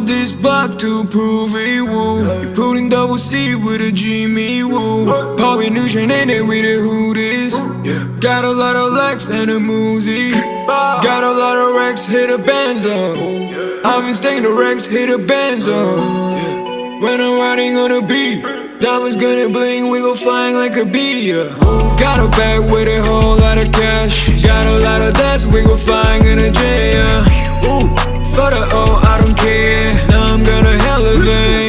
want this block to prove it woo. You putting double C with a Jimmy woo. Popping new Chanel with a. Yeah. Got a lot of likes and a Muzi. Ah. Got a lot of racks, hit a Benzo. I've been staying the racks, hit a Benzo. When I'm riding on a beat, diamonds gonna bling, we go flying like a bee. Yeah. Got a bag with a whole lot of cash. Got a lot of dust, we go flying in a jet. Yeah. Ooh, for the O,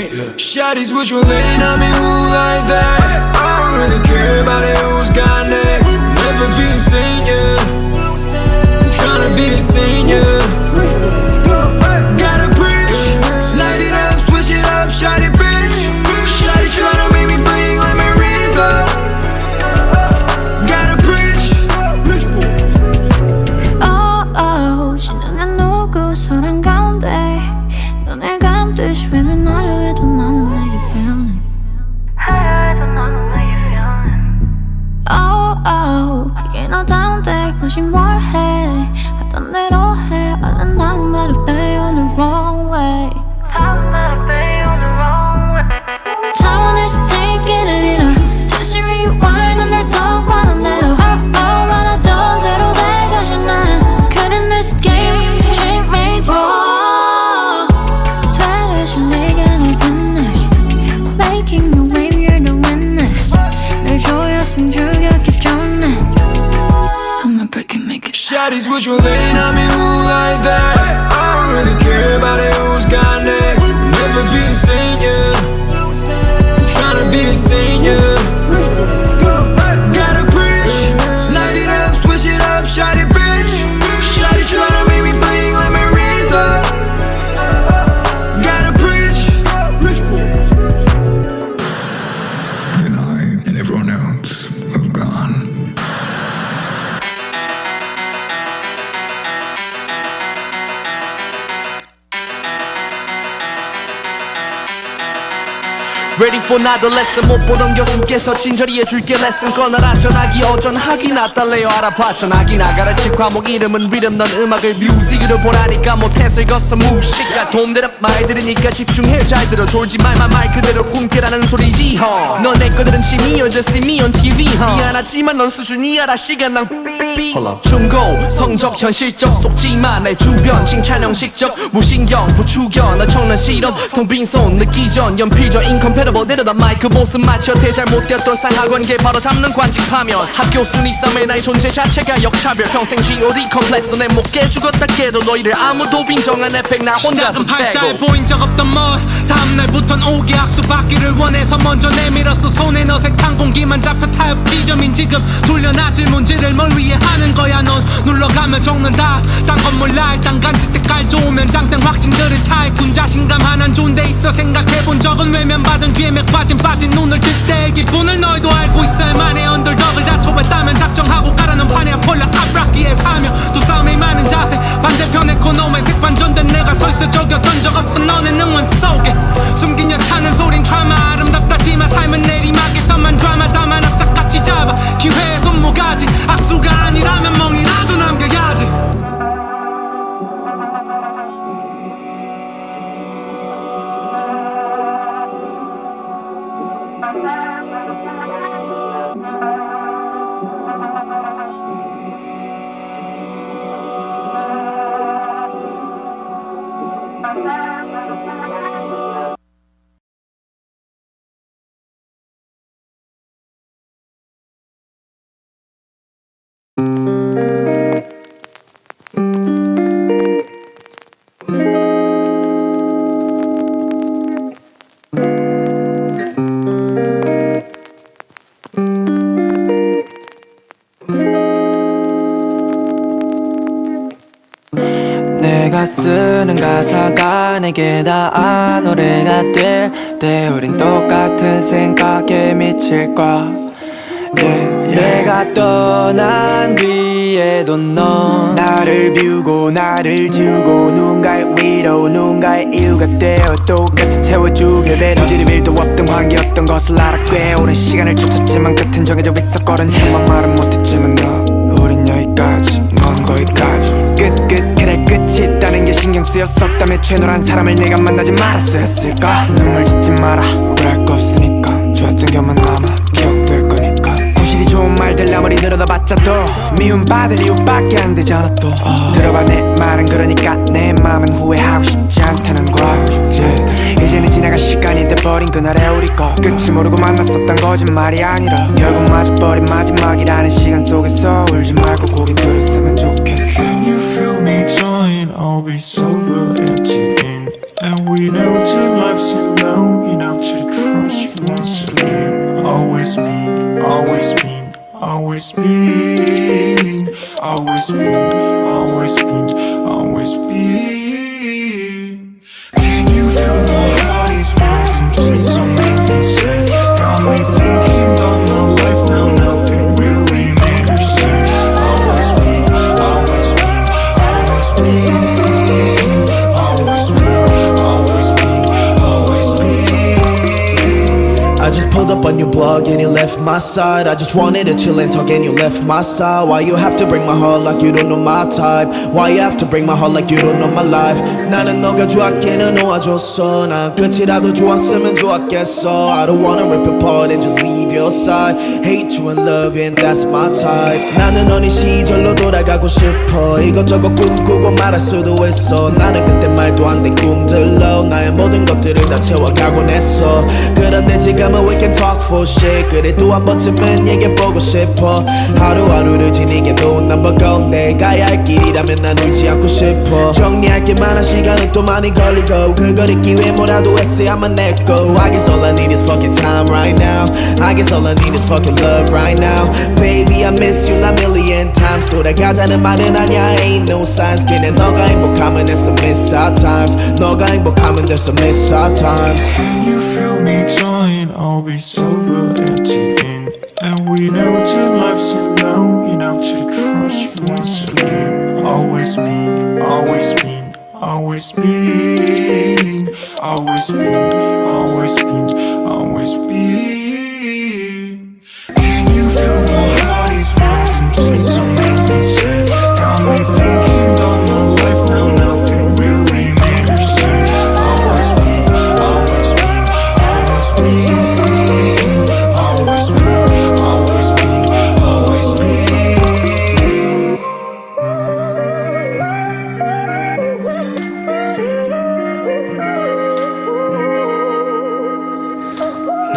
elevate. Shotties wish you lane, I mean, who like that? I don't really care about it, who's got next. Never be same, yeah. I'm tryna be the same, yeah. usually For another lesson. 못 보던 교수께서 친절히 해줄게 레슨 꺼내라 전화기 어전하기. 낫달래요 알아봐. 전화기 나가라 치 과목 이름은 리듬 넌 음악을 뮤직으로 보라니까. 못해서 읽었어 무식가 돈대로 말 들으니까 집중해. 잘 들어. 졸지 말만 말 그대로 꿈깨라는 소리지 허 너내 거들은 취미 언제 see me on TV 허 미안하지만 넌 수준이 알아. 시간 낭 비 충고 성적 현실적 속지마 내 주변 칭찬 형 식적 무신경 부추겨 나 청난 실험 텅 빈손 느끼 전 연필저 인컴패러블 내려다 마이크 보스 맞춰 대잘 못되었던 상하관계 바로 잡는 관직 파면 학교 순위 싸움에 나의 존재 자체가 역차별 평생 G.O.D 컴플렉스 내못깨 죽었다 깨도 너희를 아무도 빈정한 에펙 나 혼자서 팔자에 보인 적 없던 뭐 다음날부턴 오게 악수 받기를 원해서 먼저 내밀었어. 손에 어색한 공기만 잡혀 타협 지점인 지금. 돌려놔 질문지를 뭘 위해 하는 거야 넌. 눌러가며 적는다. 딴건 몰라 일단 간질 때깔 좋으면 장땡 확신들은 차에 군 자신감 하나는 좋은 데 있어. 생각해본 적은 외면받은 뒤에 맥 빠진 빠진 눈을 뜰때 기분을 너희도 알고 있어야 만의 언더덕을 자초했다면 작정하고 가라는 판에 폴라 앞락기에 사며 두 싸움이 많은 자세. 반대편의 코너에 색반전된 내가 서있 가사가 내게 다 노래가 될때 우린 똑같은 생각에 미칠까 yeah, 내가 떠난 뒤에도 넌 나를 비우고 나를 지우고 누군가의 위로 누군가의 이유가 되어 똑같이 채워주게 돼. 노질이 일도 없던 관계였던 것을 꽤 오랜 시간을 쫓았지만 끝은 정해져 있었거든. 참만 말은 못했지만 너 쓰였었다며 최노란 사람을 내가 만나지 말았어야 했을까? 눈물 짓지 마라. 억울할 거 없으니까. 좋았던 것만 남아. 기억될 거니까. 구실이 좋은 말들 아무리 늘어나봤자 또 미움받을 이유밖에 안 되잖아 또. 들어봐 내 말은 그러니까 내 마음은 후회하고 싶지 않다는 거야 yeah. 이제는 지나가 시간이 돼버린 그날의 우리 거 끝을 모르고 만났었단 거짓말이 아니라 결국 마주버린 마지막이라는 시간 속에서 울지 말고 고개 들었으면 좋겠어. Can you feel me? Join? I'll be end. You know to life's too long enough to trust you once again. Always been, always been, always been, always been side. I just wanted to chill and talk and you left my side. Why you have to break my heart like you don't know my type? Why you have to break my heart like you don't know my life? 나는 너가 좋았기는 놓아줬어. 난 끝이라도 좋았으면 좋았겠어. I don't wanna rip apart and just leave Your side. Hate you and love and that's my type. 나는 어린 시절로 돌아가고 싶어. 이것저것 꿈꾸고 말할 수도 있어. 나는 그때 말도 안 된 꿈들로 나의 모든 것들을 다 채워가곤 했어. 그런데 지금은 we can talk for shit. 그래도 한 번쯤은 얘기해보고 싶어. 하루하루를 지니게도 난 버거운 내 가야 할 길이라면 난 울지 않고 싶어. 정리할 게 많아 시간은 또 많이 걸리고 그걸 잊기 위해 뭐라도 했어야만 했고. I guess all I need is fucking time right now. I guess all I need is fucking love right now. Baby, I miss you a million times. 돌아가자는 말은 아니야, ain't no signs. 걔네 너가 행복하면 it's a miss our times. 너가 행복하면 there's a miss our times. Can you feel me join? I'll be sober at the end. And we know till life's long enough to trust you once again. Always mean, always mean, always mean, always mean, always mean,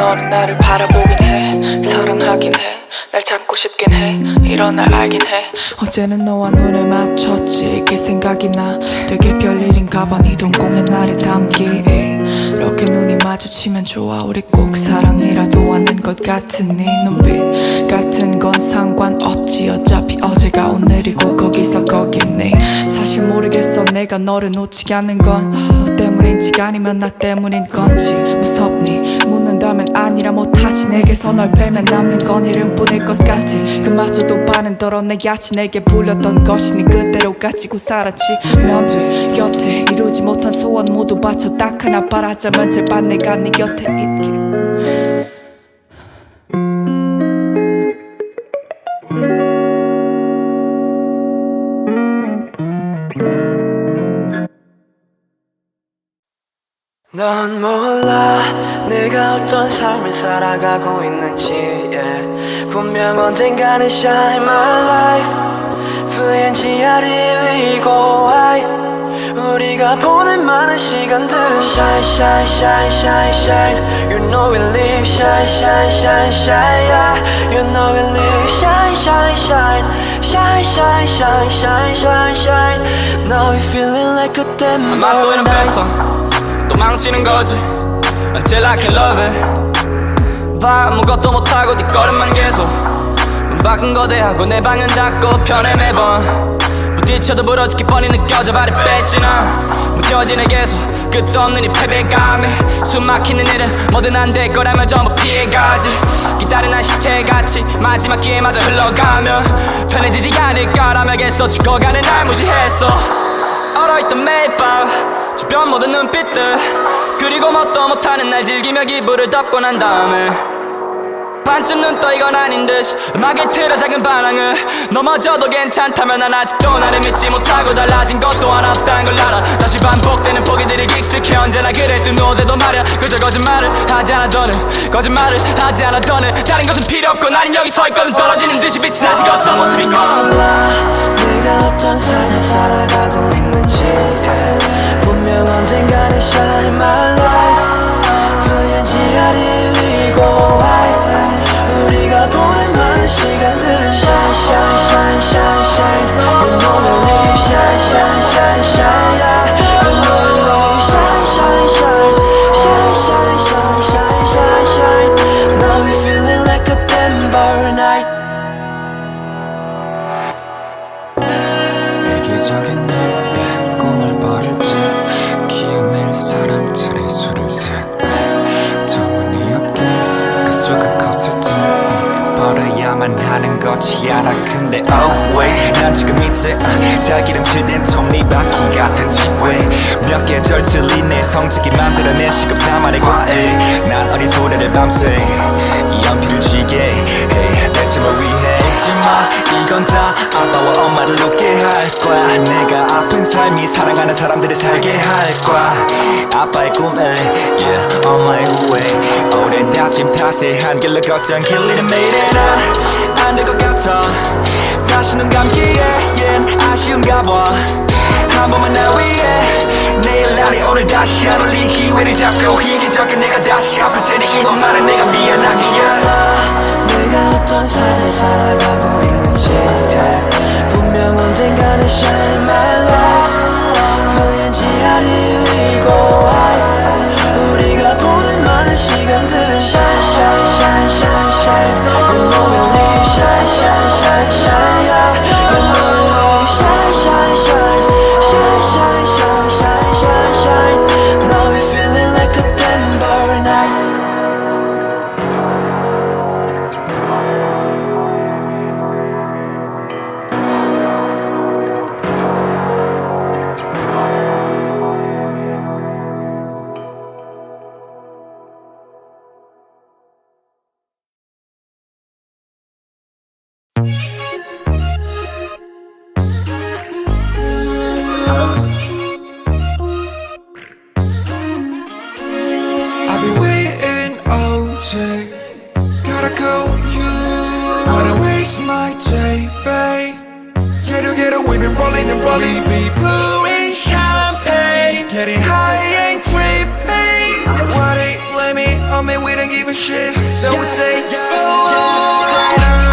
너는 나를 바라보긴 해. 사랑하긴 해날 잡고 싶긴 해. 이런 날 알긴 해. 어제는 너와 눈을 맞췄지. 이게 생각이 나. 되게 별일인가 봐네 동공에 나를 담기. 이렇게 눈이 마주치면 좋아. 우리 꼭 사랑이라도 하는 것 같은 네 눈빛 같은 건 상관없지. 어차피 어제가 오늘이고 거기서 거기니 사실 모르겠어. 내가 너를 놓치게 하는 건 너 때문인지 아니면 나 때문인 건지. 무섭니 묻는다면 아니라 못하지 내게서 널 빼면 남는 건 이름뿐일 것 같은 그마저도 반은 덜어 내 야치 내게 불렸던 것이 니 그대로 가지고 살았지. 면돼 곁에 이루지 못한 소원 모두 바쳐 딱 하나 바라자면 제발 내가 네 곁에 있길 넌 몰라 내가 어떤 삶을 살아가고 있는지 yeah. 분명 언젠가는 shine my life VNGR이 위고 high 우리가 보낸 많은 시간들은 shine shine shine shine shine You know we live shine shine shine shine yeah. You know we live shine shine shine shine shine shine shine shine shine Now we feeling like a damn 맛도 이런 패턴 또 망치는 거지. Until I can love it. 봐 아무것도 못하고 뒷걸음만 계속 문 밖은 거대하고 내 방은 작고 편해 매번. 부딪혀도 부러지기 뻔히 느껴져 발이 뺐지나. 무뎌진 내게서 끝도 없는 이 패배감에 숨 막히는 일은 뭐든 안 될 거라면 전부 피해가지. 기다리는 시체같이 마지막 기회마저 흘러가면 편해지지 않을 까라며 애써 죽어가는 날 무시했어. 얼어있던 매일 밤 주변 모든 눈빛들 그리고 뭣도 못하는 날 즐기며 기분을 덮고 난 다음에 반쯤 눈 떠 이건 아닌 듯 음악의 틀에 작은 반항을 넘어져도 괜찮다면 난 아직도 나를 믿지 못하고 달라진 것도 하나 없다는 걸 알아. 다시 반복되는 포기들이 익숙해 언제나 그랬던 너대도 말야. 그저 거짓말을 하지 않아 너는 거짓말을 하지 않아 너는. 다른 것은 필요 없고 나는 여기 서 있거든. 떨어지는 듯이 빛이 나지 어떤 모습인가 몰라 내가 어떤 삶을 살아가고 있는지. yeah. shine my life 난 지금 이제 아, 잘 기름칠된 톱니바퀴 같은 뒤에 몇개 덜 틀린 내 성적이 만들어낸 시급 사만의 과일. 난 어린 소리를 밤새 이 연필을 쥐게 hey, 대체 뭘위 해 잊지마. 이건 다 아빠와 엄마를 웃게 할 거야. 내가 아픈 삶이 사랑하는 사람들을 살게 할 거야. 아빠의 꿈에 yeah, 엄마의 후회 오랜 다짐 탓에 한 길로 걷던 길 잃은 매일에 난안될 것 같아. 다시 눈 감기에 얜 아쉬운가 봐한 번만 나 위해 날이 오늘 다시 하늘리 기회를 잡고 희기적인 내가 다시 아플 테니 이것만은 내가 미안하기에 내가 어떤 삶을 살아가고 있는지. 분명 언젠가는 shine my life 후연지 아리고 우리가 보낸 많은 시간들은 shine shine shine shine shine You know we live shine shine shine my day, babe. Get together, we've been rolling and rolling. Be pouring champagne. Getting high and tripping. Why they blame it on me? We don't give a shit. So we say, oh,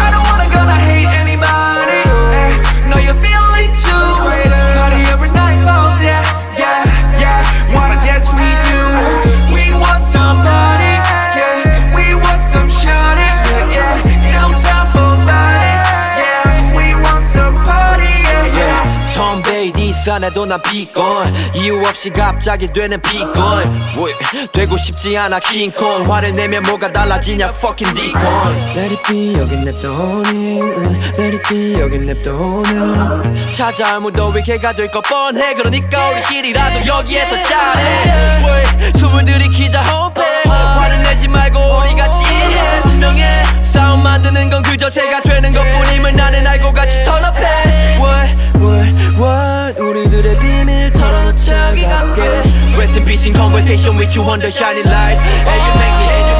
I don't wanna gonna hate anybody. Eh, know you're feeling too. 산에도 난 비건. 이유 없이 갑자기 되는 비건. 왜? 되고 싶지 않아 킹콘 화를 내면 뭐가 달라지냐 fucking 디콘 Let it be 여긴 냅둬니 Let it be 여긴 냅둬니 찾아올 무더위 개가 될것 뻔해. 그러니까 우리끼리라도 여기에서 왜? 숨을 들이키자 호흡해 화를 In conversation with you on the shining light. And you make it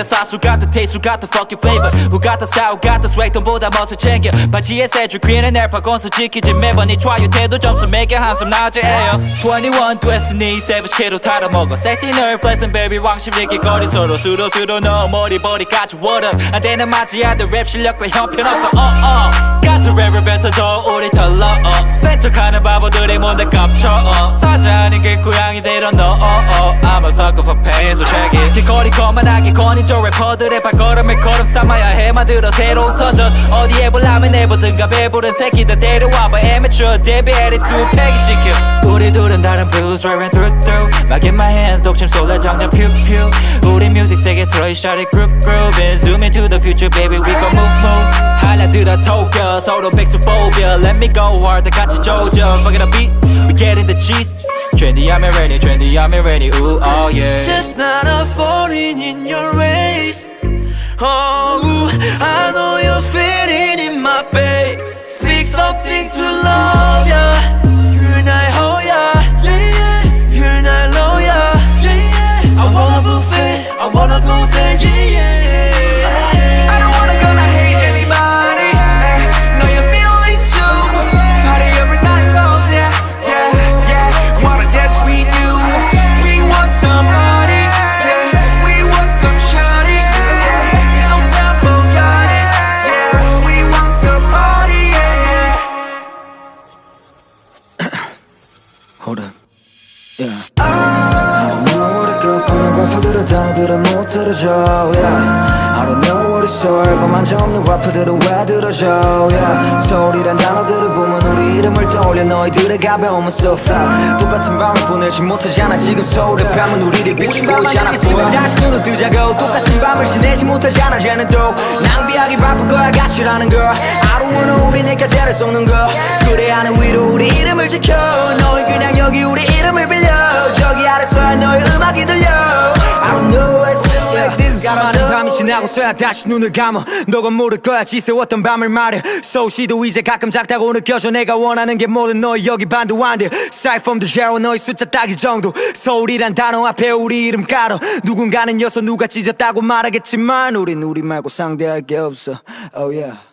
네, the sauce, who got the taste, who got the fucking flavor Who got the style, who got the swag, 돈보다 멋을 챙겨 바지에 새줄 날 바꿔서 지키지 매번 이 try 태도 점수 매겨 한숨 나지 에요 21 됐으니 savage 캐로 타러먹어 sexy nerve pleasant baby 왕심 얘기 거리 서로 수로 수로 너 머리 버리까지 what up 안 되는 맞지 않는 랩 실력과 형편없어 uh, uh. 같은 랩을 뱉어 더 우리 uh. 센척하는 바보들의 뭔데 깝쳐 uh. 사자 아닌 게 고양이 되려 너 uh, uh. I'm a sucker for pain so check it 길거리 거만하게 권위 조 래퍼들의 발걸음에 걸음 삼아야 해 만들어 새로운 터전 어디에 볼라면 내보든가 배부른 새끼들 데려와봐 amateur 데뷔 에리 두 팩이 시켜 우리 둘은 다른 blues right through through Back in my hands 독침 쏠래 정녕 pew pew 우리 뮤직 세계 트로이 shawty group group And zoom into the future baby we gon' move move 하려들어 Tokyo 서로 백수phobia Let me go hard 다 같이 조져 Fuck it up beat we getting the cheese Trendy I'm ready trendy I'm ready ooh oh yeah Just not a falling in your ways Oh, ooh. 단어들은 못 들어줘 yeah. I don't know 앨범 적 없는 래퍼들은 왜 들어줘. Yeah. 소울이란 단어들을 보면 우리 이름을 떠올려 너희들의 가벼움은 so fat 똑같은 밤을 보내지 못하잖아. 지금 서울의 밤은 우리를 비추고 있잖아. boy. 다시 눈을 뜨자고. 똑같은 밤을 지내지 못하잖아. 쟤는 또 낭비하기 바쁠 거야. 가치라는 걸 I don't wanna 우리 내까지를 쏟는 거. 그래 하는 위로 우리 이름을 지켜. 너희 그냥 여기 우리 이름을 빌려. 저기 아래서야 너의 음악이 들려. I don't know it's like this 수많은 밤이 지나고서야 다시 눈을 감아. 너가 모를 거야. 지새웠던 밤을 말해. 소시도 이제 가끔 작다고 느껴져. 내가 원하는 게 모든 너희 여기 반도한데 Start from the zero 너희 숫자 따기 정도. 서울이란 단어 앞에 우리 이름 깔아. 누군가는 여서 누가 찢었다고 말하겠지만 우린 우리 말고 상대할 게 없어. Oh yeah